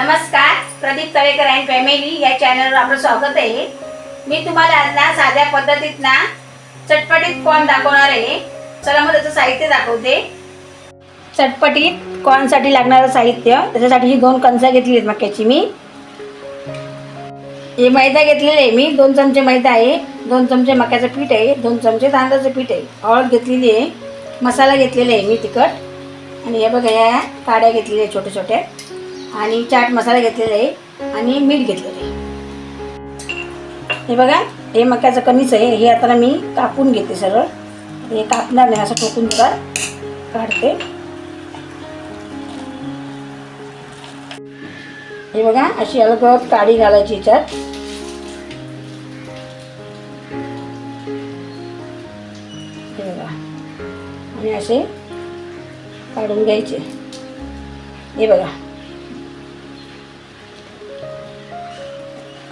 नमस्कार Pradeep Talekar and family या चॅनलवर आपलं स्वागत आहे. मी तुम्हाला आज ना साध्या पद्धतीत ना चटपटीत कॉर्न दाखवणार आहे. चला मग त्याचं साहित्य दाखवते. चटपटीत कॉर्नसाठी लागणारं साहित्य त्याच्यासाठी ही दोन कणसं घेतली आहेत मक्याची मी. हे मैदा घेतलेले आहे मी दोन चमचे मैदा आहे दोन चमचे मक्याचं पीठ आहे दोन चमचे तांदळाचं पीठ आहे. हळद घेतलेली आहे मसाला घेतलेला आहे मी तिखट. आणि हे बघा या काड्या घेतलेल्या आहे छोट्या छोट्या. आणि चाट मसाला घेतलेला आहे आणि मीठ घेतलेलं आहे. हे बघा हे मक्याचं कमीच आहे हे आता मी कापून घेते सरळ. हे कापणार नाही असं ठोकून जरा काढते. हे बघा अशी अलगद काळी घालायची याच्यात. हे बघा आणि असे काढून घ्यायचे. हे बघा.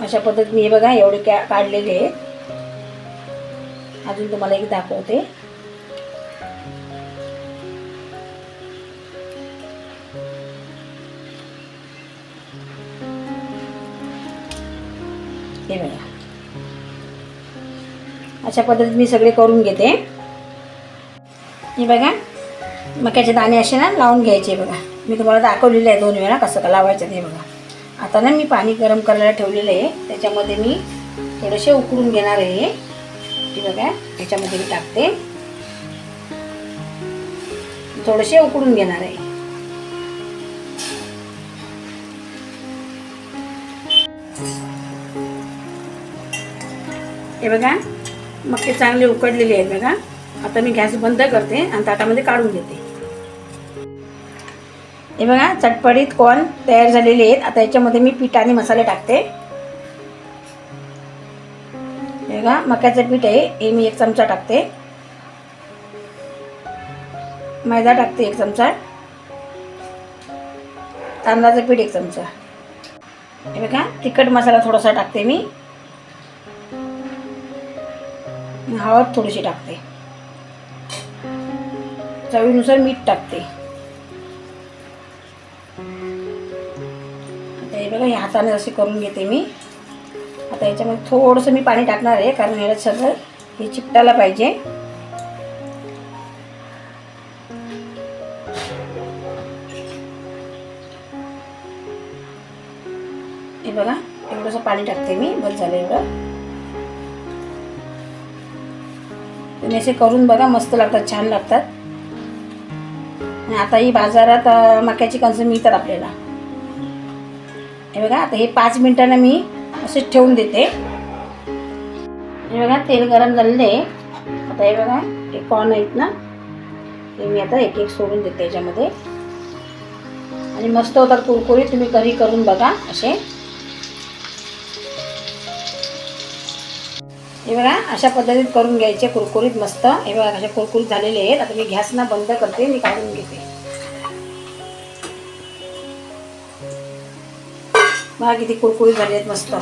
अशा पद्धतीने हे बघा एवढे कॅ काढलेले आहेत. अजून तुम्हाला एक दाखवते. हे बघा. अशा पद्धतीने मी सगळे करून घेते. हे बघा मक्याचे दाणे असे ना लावून घ्यायचे बघा. मी तुम्हाला दाखवलेले आहे दोन वेळा कसं का लावायचं ते बघा. आता ना मी पाणी गरम करायला ठेवलेलं आहे. त्याच्यामध्ये मी थोडेसे उकळून घेणार आहे. हे बघा त्याच्यामध्ये मी टाकते. थोडेसे उकळून घेणार आहे. हे बघा मक्के चांगले उकडलेले आहेत बघा. आता मी गॅस बंद करते आणि ताटामध्ये काढून घेते. हे बघा चटपटीत कॉर्न तयार झालेले आहेत. आता याच्यामध्ये मी पीठ आणि मसाले टाकते. हे बघा मक्याचं पीठ आहे. हे मी एक चमचा टाकते. मैदा टाकते एक चमचा. तांदळाचं पीठ एक चमचा. हे बघा तिखट मसाला थोडासा टाकते मी. हळद थोडीशी टाकते. चवीनुसार मीठ टाकते. आता हे बघा ह्या हाताने असे करून घेते मी. आता याच्यामध्ये थोडंसं मी पाणी टाकणार आहे कारण याला सगळं हे चिपटायला पाहिजे. हे बघा एवढंसं पाणी टाकते मी बस झालं एवढं. तुम्ही असे करून बघा मस्त लागतात छान लागतात. आणि आता ही बाजारात मक्याची कणसं मिळतात आपल्याला. हे बघा आता हे पाच मिनटानं मी असेच ठेवून देते. हे बघा तेल गरम झालेलं आहे. आता हे बघा हे कॉर्न आहेत ना ते मी आता एक एक सोडून देते याच्यामध्ये. आणि मस्त होतात कुरकुरीत तुम्ही घरी करून बघा असे. हे बघा अशा पद्धतीत करून घ्यायचे कुरकुरीत मस्त. हे बघा अशा कुरकुरीत झालेले आहेत. आता मी गॅस ना बंद करते मी काढून घेते. बघा किती कुरकुरीत झाले आहेत मस्त.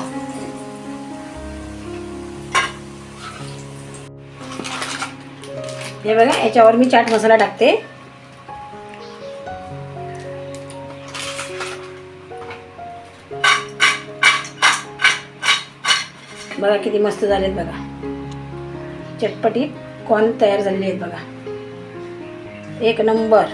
हे बघा याच्यावर मी चाट मसाला टाकते. बघा किती मस्त झालेत बघा. चटपटीत कॉर्न तयार झालेले आहेत बघा. एक नंबर.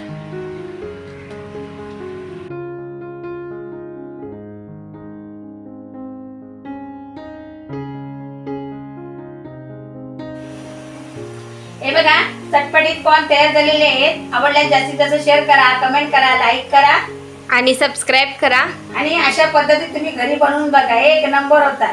हे बघा चटपटीत कॉर्न तयार झालेले आहेत. आवडल्यास जास्तीत जास्त शेअर करा कमेंट करा लाईक करा. आणि सबस्क्राईब करा. आणि अशा पद्धतीत तुम्ही घरी बनवून बघा. एक नंबर होता